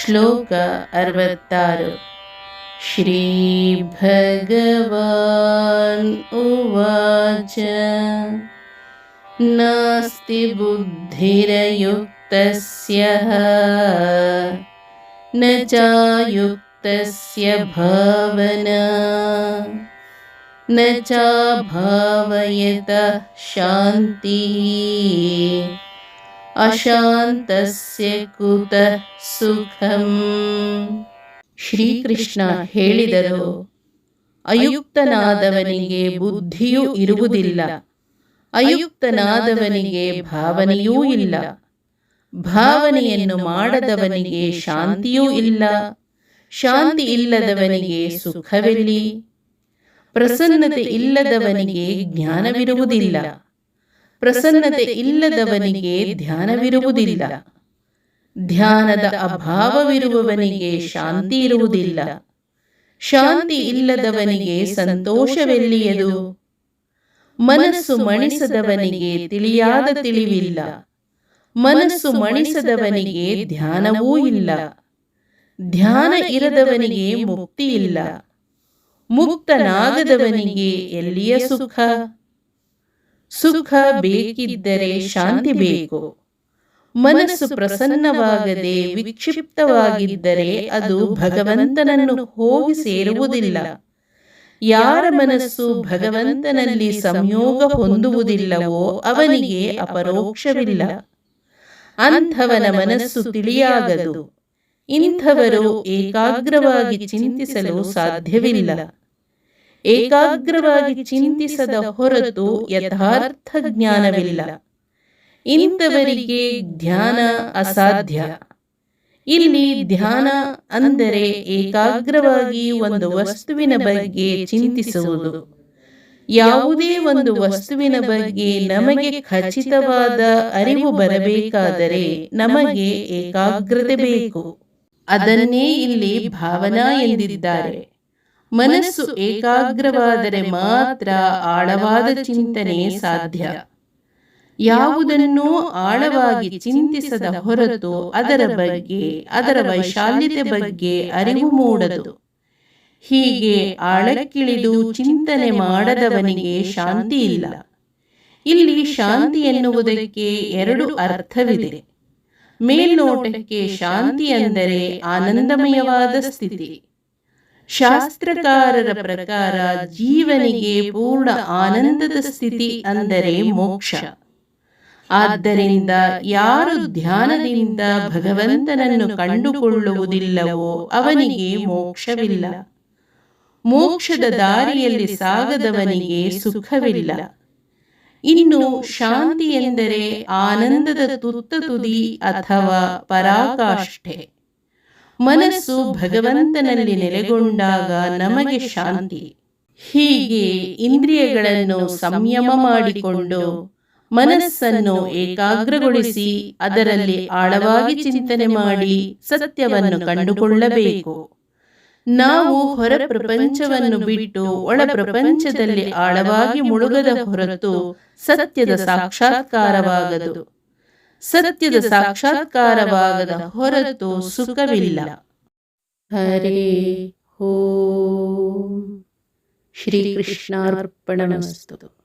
श्लोक अर्वर्तार श्रीभगवान् उवाच। नास्ति बुद्धिरयुक्तस्य न चायुक्तस्य भावना। न चाभावयतः शान्तिः। ಅಶಾಂತಸ್ಯ ಕುತ ಸುಖಂ ಶ್ರೀಕೃಷ್ಣ ಹೇಳಿದರು, ಅಯುಕ್ತನಾದವನಿಗೆ ಬುದ್ಧಿಯೂ ಇರುವುದಿಲ್ಲ. ಅಯುಕ್ತನಾದವನಿಗೆ ಭಾವನೆಯೂ ಇಲ್ಲ. ಭಾವನೆಯನ್ನು ಮಾಡದವನಿಗೆ ಶಾಂತಿಯೂ ಇಲ್ಲ. ಶಾಂತಿ ಇಲ್ಲದವನಿಗೆ ಸುಖವಿಲ್ಲಿ. ಪ್ರಸನ್ನತೆ ಇಲ್ಲದವನಿಗೆ ಜ್ಞಾನವಿರುವುದಿಲ್ಲ. ಪ್ರಸನ್ನತೆ ಇಲ್ಲದವನಿಗೆ ಧ್ಯಾನವಿರುವುದಿಲ್ಲ. ಧ್ಯಾನದ ಅಭಾವವಿರುವವನಿಗೆ ಶಾಂತಿ ಇರುವುದಿಲ್ಲ. ಶಾಂತಿ ಇಲ್ಲದವನಿಗೆ ಸಂತೋಷವೆಲ್ಲಿಯದು? ಮನಸ್ಸು ಮಣಿಸದವನಿಗೆ ತಿಳಿಯಾದ ತಿಳಿವಿಲ್ಲ. ಮನಸ್ಸು ಮಣಿಸದವನಿಗೆ ಧ್ಯಾನವೂ ಇಲ್ಲ. ಧ್ಯಾನ ಇರದವನಿಗೆ ಮುಕ್ತಿ ಇಲ್ಲ. ಮುಕ್ತನಾಗದವನಿಗೆ ಎಲ್ಲಿಯ ಸುಖ? ಸುಖ ಬೇಕಿದ್ದರೆ ಶಾಂತಿ ಬೇಕು. ಮನಸ್ಸು ಪ್ರಸನ್ನವಾಗದೆ ವಿಕ್ಷಿಪ್ತವಾಗಿದ್ದರೆ ಅದು ಭಗವಂತನನ್ನು ಹೋಗಿ ಸೇರುವುದಿಲ್ಲ. ಯಾರ ಮನಸ್ಸು ಭಗವಂತನಲ್ಲಿ ಸಂಯೋಗ ಹೊಂದುವುದಿಲ್ಲವೋ ಅವನಿಗೆ ಅಪರೋಕ್ಷವಿಲ್ಲ. ಅಂಥವನ ಮನಸ್ಸು ತಿಳಿಯಾಗದು. ಇಂಥವರು ಏಕಾಗ್ರವಾಗಿ ಚಿಂತಿಸಲು ಸಾಧ್ಯವಿಲ್ಲ. ಏಕಾಗ್ರವಾಗಿ ಚಿಂತಿಸದ ಹೊರತು ಯಥಾರ್ಥ ಜ್ಞಾನವಿಲ್ಲ. ಇಂಥವರಿಗೆ ಧ್ಯಾನ ಅಸಾಧ್ಯ. ಇಲ್ಲಿ ಧ್ಯಾನ ಅಂದರೆ ಏಕಾಗ್ರವಾಗಿ ಒಂದು ವಸ್ತುವಿನ ಬಗ್ಗೆ ಚಿಂತಿಸುವುದು. ಯಾವುದೇ ಒಂದು ವಸ್ತುವಿನ ಬಗ್ಗೆ ನಮಗೆ ಖಚಿತವಾದ ಅರಿವು ಬರಬೇಕಾದರೆ ನಮಗೆ ಏಕಾಗ್ರತೆ ಬೇಕು. ಅದನ್ನೇ ಇಲ್ಲಿ ಭಾವನಾ ಎಂದಿದ್ದಾರೆ. ಮನಸ್ಸು ಏಕಾಗ್ರವಾದರೆ ಮಾತ್ರ ಆಳವಾದ ಚಿಂತನೆ ಸಾಧ್ಯ. ಯಾವುದನ್ನೂ ಆಳವಾಗಿ ಚಿಂತಿಸದ ಹೊರತು ಅದರ ಬಗ್ಗೆ ಅದರ ವೈಶಾಲ್ಯತೆ ಬಗ್ಗೆ ಅರಿವು ಮೂಡದು. ಹೀಗೆ ಆಳಕ್ಕಿಳಿದು ಚಿಂತನೆ ಮಾಡದವನಿಗೆ ಶಾಂತಿ ಇಲ್ಲ. ಇಲ್ಲಿ. ಶಾಂತಿ ಎನ್ನುವುದಕ್ಕೆ ಎರಡು ಅರ್ಥವಿದೆ. ಮೇಲ್ನೋಟಕ್ಕೆ ಶಾಂತಿ ಅಂದರೆ ಆನಂದಮಯವಾದ ಸ್ಥಿತಿ. ಶಾಸ್ತ್ರಕಾರರ ಪ್ರಕಾರ ಜೀವನಿಗೆ ಪೂರ್ಣ ಆನಂದದ ಸ್ಥಿತಿ ಅಂದರೆ ಮೋಕ್ಷ. ಆದ್ದರಿಂದ ಯಾರು ಧ್ಯಾನದಿಂದ ಭಗವಂತನನ್ನು ಕಂಡುಕೊಳ್ಳುವುದಿಲ್ಲವೋ ಅವನಿಗೆ ಮೋಕ್ಷವಿಲ್ಲ. ಮೋಕ್ಷದ ದಾರಿಯಲ್ಲಿ ಸಾಗದವನಿಗೆ ಸುಖವಿಲ್ಲ. ಇನ್ನು ಶಾಂತಿ ಎಂದರೆ ಆನಂದದ ತುತ್ತ ತುದಿ ಅಥವಾ ಪರಾಕಾಷ್ಠೆ. ಮನಸ್ಸು ಭಗವಂತನಲ್ಲಿ ನೆಲೆಗೊಂಡಾಗ ನಮಗೆ ಶಾಂತಿ. ಹೀಗೆ ಇಂದ್ರಿಯಗಳನ್ನು ಸಂಯಮ ಮಾಡಿಕೊಂಡು ಮನಸ್ಸನ್ನು ಏಕಾಗ್ರಗೊಳಿಸಿ ಅದರಲ್ಲಿ ಆಳವಾಗಿ ಚಿಂತನೆ ಮಾಡಿ ಸತ್ಯವನ್ನು ಕಂಡುಕೊಳ್ಳಬೇಕು. ನಾವು ಹೊರ ಪ್ರಪಂಚವನ್ನು ಬಿಟ್ಟು ಒಳ ಪ್ರಪಂಚದಲ್ಲಿ ಆಳವಾಗಿ ಮುಳುಗದ ಹೊರತು ಸತ್ಯದ ಸಾಕ್ಷಾತ್ಕಾರವಾಗದು. ಸತ್ಯದ ಸಾಕ್ಷಾತ್ಕಾರವಾಗದ ಹೊರತು ಸುಖವಿಲ್ಲ. ಹರೇ ಹೋ ಶ್ರೀಕೃಷ್ಣಾರ್ಪಣಮಸ್ತು